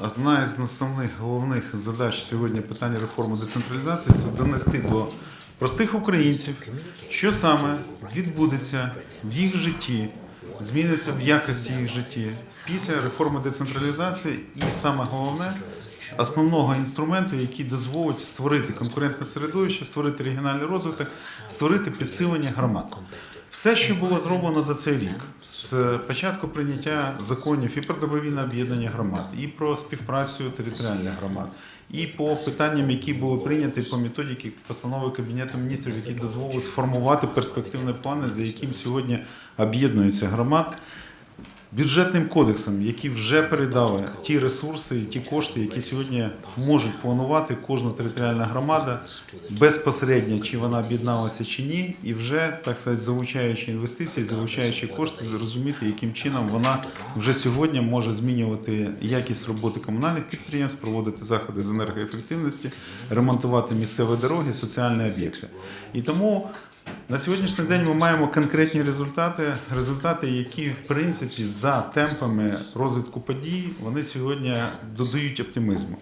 одна із основних головних задач сьогодні питання реформи децентралізації це донести до простих українців, що саме відбудеться в їх житті, зміниться в якості їх житті після реформи децентралізації, і саме головне основного інструменту, який дозволить створити конкурентне середовище, створити регіональний розвиток, створити підсилення громад. Все, що було зроблено за цей рік, з початку прийняття законів і про добровільне об'єднання громад, і про співпрацю територіальних громад, і по питанням, які були прийняті по методіки постанови Кабінету міністрів, які дозволили сформувати перспективні плани, за яким сьогодні об'єднується громад. Бюджетним кодексом, які вже передали ті ресурси ті кошти, які сьогодні можуть планувати кожна територіальна громада безпосередньо, чи вона об'єдналася чи ні, і вже так сказати, залучаючи інвестиції, залучаючи кошти, зрозуміти, яким чином вона вже сьогодні може змінювати якість роботи комунальних підприємств, проводити заходи з енергоефективності, ремонтувати місцеві дороги, соціальні об'єкти. І тому на сьогоднішній день ми маємо конкретні результати, результати, які в принципі за темпами розвитку подій вони сьогодні додають оптимізму.